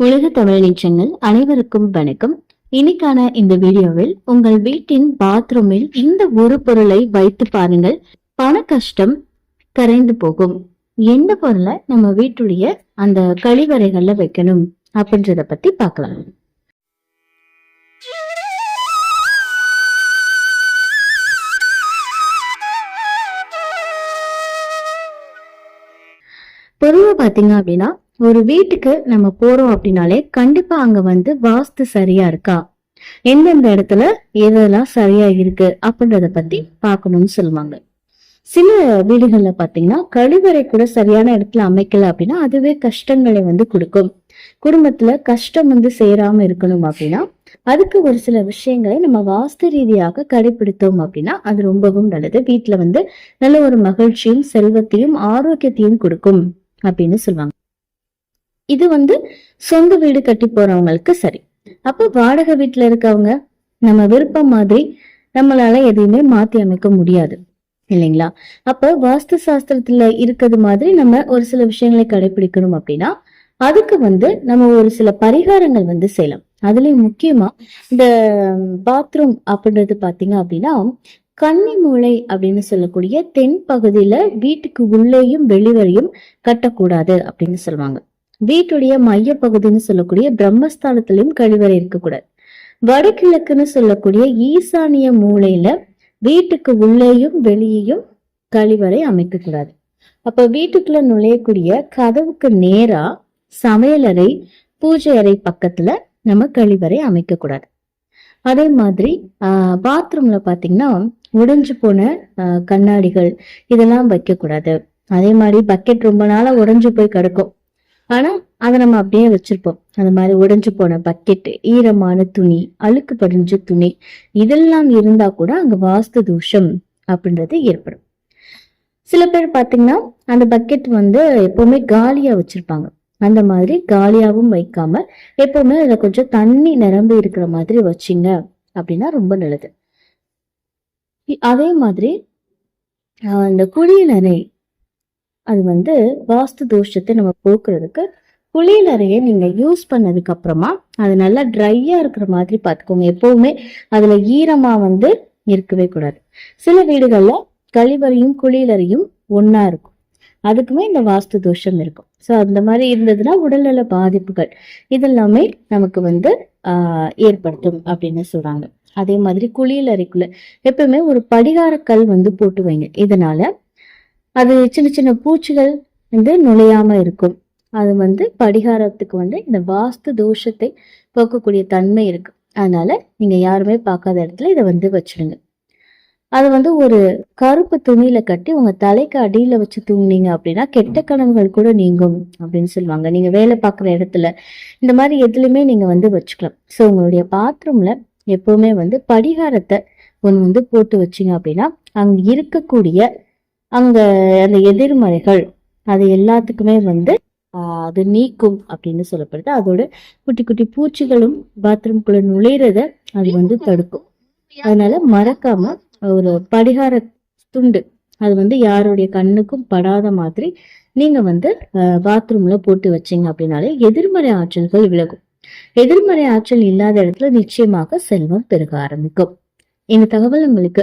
உலக தமிழ் நிச்சயங்கள் அனைவருக்கும் வணக்கம். இன்னைக்கான இந்த வீடியோவில் உங்கள் வீட்டின் பாத்ரூமில் இந்த ஒரு பொருளை வைத்து பாருங்கள். பண கஷ்டம் கரைந்து போகும். எந்த பொருளை நம்ம வீட்டுடைய அந்த கழிவறைகள்ல வைக்கணும் அப்படின்றத பத்தி பார்க்கலாம். பொதுவாக பார்த்தீங்க அப்படின்னா ஒரு வீட்டுக்கு நம்ம போறோம் அப்படின்னாலே கண்டிப்பா அங்க வந்து வாஸ்து சரியா இருக்கா? எந்தெந்த இடத்துல எதெல்லாம் சரியா இருக்கு அப்படின்றத பத்தி பார்க்கணும்னு சொல்லுவாங்க. சில வீடுகள்ல பாத்தீங்கன்னா கழிவறை கூட சரியான இடத்துல அமைக்கல அப்படின்னா அதுவே கஷ்டங்களை வந்து கொடுக்கும். குடும்பத்துல கஷ்டம் வந்து சேராம இருக்கணும் அப்படின்னா அதுக்கு ஒரு சில விஷயங்களை நம்ம வாஸ்து ரீதியாக கடைபிடித்தோம் அப்படின்னா அது ரொம்பவும் நல்லது. வீட்டுல வந்து நல்ல ஒரு மகிழ்ச்சியும் செல்வத்தையும் ஆரோக்கியத்தையும் கொடுக்கும் அப்படின்னு சொல்லுவாங்க. இது வந்து சொந்த வீடு கட்டி போறவங்களுக்கு சரி. அப்ப வாடகை வீட்டுல இருக்கவங்க நம்ம விருப்பம் மாதிரி நம்மளால எதையுமே மாத்தி அமைக்க முடியாது. இல்லைங்களா? அப்ப வாஸ்து சாஸ்திரத்துல இருக்கிறது மாதிரி நம்ம ஒரு சில விஷயங்களை கடைபிடிக்கணும் அப்படின்னா அதுக்கு வந்து நம்ம ஒரு சில பரிகாரங்கள் வந்து செய்யலாம். அதுலயும் முக்கியமா இந்த பாத்ரூம் அப்படின்றது பாத்தீங்க அப்படின்னா கன்னி மூளை அப்படின்னு சொல்லக்கூடிய தென் பகுதியில வீட்டுக்கு உள்ளேயும் வெளிவரையும் கட்டக்கூடாது அப்படின்னு சொல்லுவாங்க. வீட்டுடைய மைய பகுதின்னு சொல்லக்கூடிய பிரம்மஸ்தானத்திலையும் கழிவறை இருக்கக்கூடாது. வடகிழக்குன்னு சொல்லக்கூடிய ஈசானிய மூலையில வீட்டுக்கு உள்ளேயும் வெளியேயும் கழிவறை அமைக்கக்கூடாது. அப்ப வீட்டுக்குள்ள நுழையக்கூடிய கதவுக்கு நேரா சமையலறை பூஜை அறை பக்கத்துல நம்ம கழிவறை அமைக்க கூடாது அதே மாதிரி ஆஹ் பாத்ரூம்ல பாத்தீங்கன்னா உடைஞ்சு போன கண்ணாடிகள் இதெல்லாம் வைக்க கூடாது அதே மாதிரி பக்கெட் ரொம்ப நாளா உடைஞ்சு போய் கிடக்கும். ஆனா அதை நம்ம அப்படியே வச்சிருப்போம். அந்த மாதிரி உடைஞ்சு போன பக்கெட் ஈரமான துணி அழுக்கு படிஞ்ச துணி இதெல்லாம் இருந்தா கூட அங்க வாஸ்து தோஷம் அப்படின்றது ஏற்படும். சில பேர் பாத்தீங்கன்னா அந்த பக்கெட் வந்து எப்பவுமே காலியா வச்சிருப்பாங்க. அந்த மாதிரி காலியாவும் வைக்காம எப்பவுமே அதுல கொஞ்சம் தண்ணி நிரம்பி இருக்கிற மாதிரி வச்சிங்க அப்படின்னா ரொம்ப நல்லது. அதே மாதிரி அந்த குளியலறை அது வந்து வாஸ்து தோஷத்தை நம்ம போக்குறதுக்கு குளியலறையை நீங்க யூஸ் பண்ணதுக்கு அப்புறமா அது நல்லா ட்ரையாக இருக்கிற மாதிரி பார்த்துக்கோங்க. எப்போவுமே அதில் ஈரமா வந்து இருக்கவே கூடாது. சில வீடுகள்ல கழிவறையும் குளியலறையும் ஒன்னா இருக்கும். அதுக்குமே இந்த வாஸ்து தோஷம் இருக்கும். ஸோ அந்த மாதிரி இருந்ததுன்னா உடல்நல பாதிப்புகள் இதெல்லாமே நமக்கு வந்து ஏற்படுத்தும் அப்படின்னு சொல்றாங்க. அதே மாதிரி குளியலறைக்குள்ள எப்பவுமே ஒரு படிகார கல் வந்து போட்டு வைங்க. இதனால அது சின்ன சின்ன பூச்சிகள் வந்து நுழையாம இருக்கும். அது வந்து படிகாரத்துக்கு வந்து இந்த வாஸ்து தோஷத்தை போக்கக்கூடிய தன்மை இருக்கு. அதனால நீங்க யாருமே பார்க்காத இடத்துல இதை வந்து வச்சிடுங்க அது வந்து ஒரு கருப்பு துணியில கட்டி உங்க தலைக்கு அடியில வச்சு தூங்குனீங்க அப்படின்னா கெட்ட கனவுகள் கூட நீங்கும் அப்படின்னு சொல்லுவாங்க. நீங்க வேலை பார்க்குற இடத்துல இந்த மாதிரி எதுலையுமே நீங்க வந்து வச்சுக்கலாம். ஸோ உங்களுடைய பாத்ரூம்ல எப்பவுமே வந்து படிகாரத்தை ஒன்று வந்து போட்டு வச்சிங்க அப்படின்னா அங்க இருக்கக்கூடிய அங்க அந்த எதிர்மறைகள் அது எல்லாத்துக்குமே வந்து அது நீக்கும் அப்படின்னு சொல்லப்படுது. அதோட குட்டி குட்டி பூச்சிகளும் பாத்ரூம்குள்ள நுழையிறத அது வந்து தடுக்கும். அதனால மறக்காம ஒரு படிகார துண்டு அது வந்து யாருடைய கண்ணுக்கும் படாத மாதிரி நீங்க வந்து பாத்ரூம்ல போட்டு வச்சீங்க அப்படின்னாலே எதிர்மறை ஆற்றல்கள் விலகும். எதிர்மறை ஆற்றல் இல்லாத இடத்துல நிச்சயமாக செல்வம் பெருக ஆரம்பிக்கும். இந்த தகவல் உங்களுக்கு